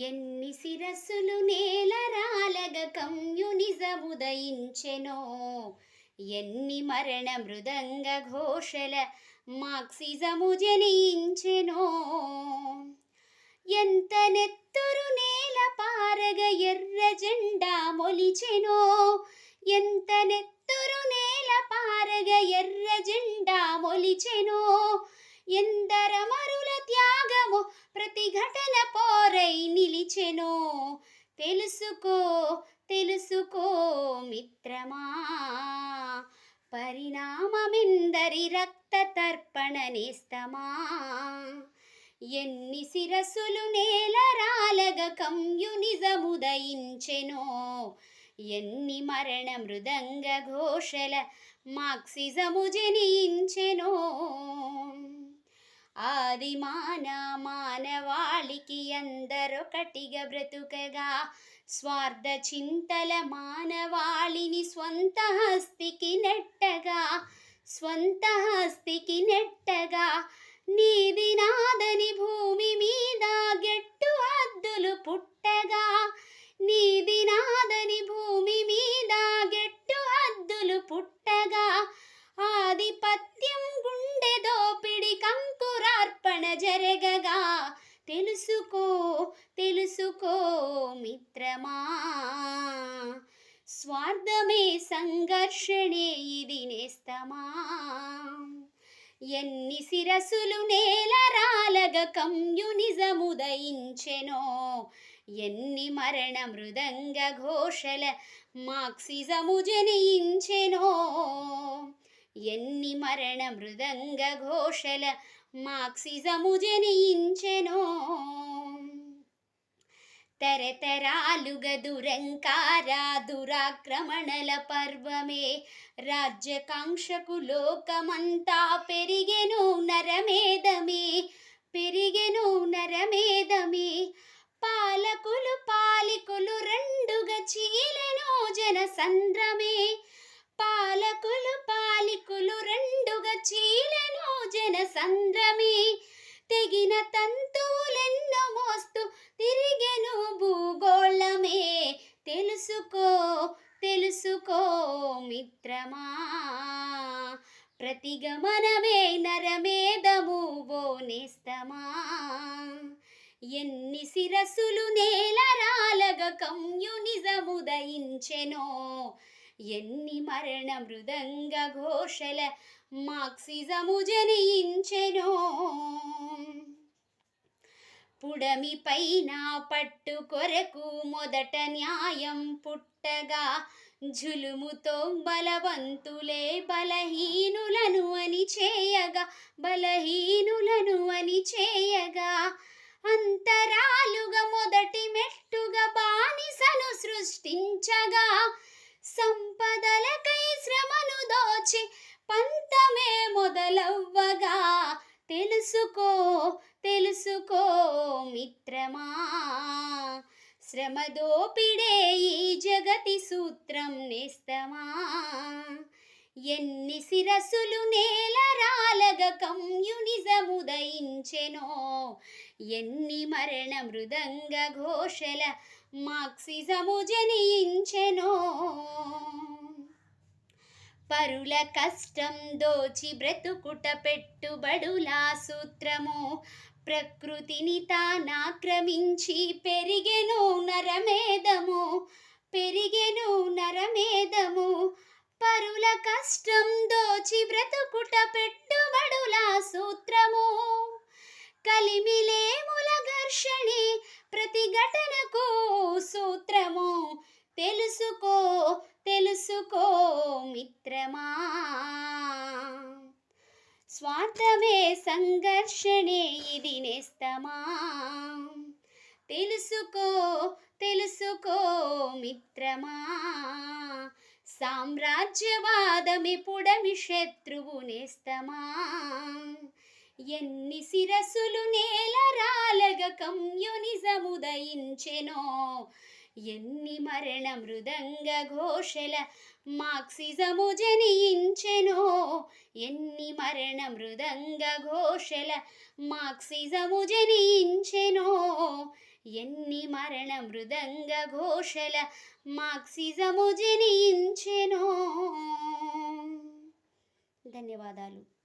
ఎన్ని శిరస్సులు నేలరాలగ కమ్యునిజముదయించెనో ఎన్ని మరణ మృదంగ ఘోషల మార్క్సిజము జనించెనో. ఎంత నెత్తురు నేల పారగ ఎర్ర జెండా మొలిచెనో. ఎంత నెత్తురు నేల పారగ ఎర్ర జెండా మొలిచెనో. ఎందర మరుల త్యాగము ప్రతిఘటన పోరై నిలిచెనో. తెలుసుకో తెలుసుకో మిత్రమా పరిణామమిందరి రక్త తర్పణ నేస్తమా. ఎన్ని శిరస్సులు నేల రాలగ కమ్యునిజముదయించెనో ఎన్ని మరణ మృదంగ ఘోషల మార్క్సిజము జనించెనో. ఆది మాన మానవాళికి అందరొకటిగా బ్రతుకగా. స్వార్థ చింతల మానవాళిని స్వంత హస్తికి నెట్టగా. స్వంత హస్తికి నెట్టగా. నీది నాదని భూ జరగగా తెలుసుకో తెలుసుకో మిత్రమా. స్వార్థమే సంఘర్షణే ఇది నేస్తమా. ఎన్ని శిరసులు నేల రాలగ కమ్యునిజముదయించెనో ఎన్ని మరణ మృదంగ ఘోషల మార్క్సిజము జనయించెనో ఎన్ని మరణ మృదంగ ఘోషల మార్క్సిజము జనించెనో. తరతరాలుగ దురంకార దురాక్రమణల పర్వమే రాజ్యకాంక్షకు లోకమంతా పెరిగెను నరమేదమే పెరిగెను నరమేదమే పాలకులు పాలికులు రెండుగా చీలెను జన సంద్రమే పాలకులు పాలికులు రెండుగా చీలెను సంద్రమి తెగిన తంతువులెన్నో మోస్తూ తిరిగెను భూగోళమే. తెలుసుకో తెలుసుకో మిత్రమా ప్రతిగమనమే నరమేదము ఓ నేస్తమా. ఎన్ని శిరసులు నేల రాలగ కమ్యునిజముదయించెనో ఎన్ని మరణ మృదంగ ఘోషల మార్క్సిజము జనించెనో పుడమి పైన పట్టు కొరకు మొదట న్యాయం పుట్టగా జులుముతో బలవంతులే బలహీనులను అని చేయగా బలహీనులను అని చేయగా అంత శ్రమ దోపిడే ఈ జగతి సూత్రం నేస్తమా? ఎన్ని శిరసులు నేల రాలగ కమ్యునిజముదయించెనో ఎన్ని మరణ మృదంగ ఘోషల మార్క్సిజము జనించెనో పరుల కష్టం దోచి బ్రతుకుట పెట్టుబడులా సూత్రము ప్రకృతిని తానాక్రమించి పెరిగెను నరమేదము పెరిగెను నరమేదము పరుల కష్టం దోచి బ్రతుకుట పెట్టుబడుల సూత్రము. కలిమిలేముల ఘర్షణి ప్రతిఘటనకు సూత్రము. తెలుసుకో తెలుసుకో మిత్రమా. స్వార్థమే సంఘర్షణే ఇది నేస్తమా? తెలుసుకో తెలుసుకో మిత్రమా? సామ్రాజ్యవాదమి పుడమి శత్రువు నేస్తమా? ఎన్ని శిరసులు నేల రాలగ కమ్యునిజముదయించెనో ఎన్ని మరణ మృదంగ ఘోషల మార్క్సిజము జనించెనో ఎన్ని మరణ మృదంగ ఘోషల మార్క్సిజము జనించెనో ఎన్ని మరణ మృదంగ ఘోషల మార్క్సిజము జనించెనో. ధన్యవాదాలు.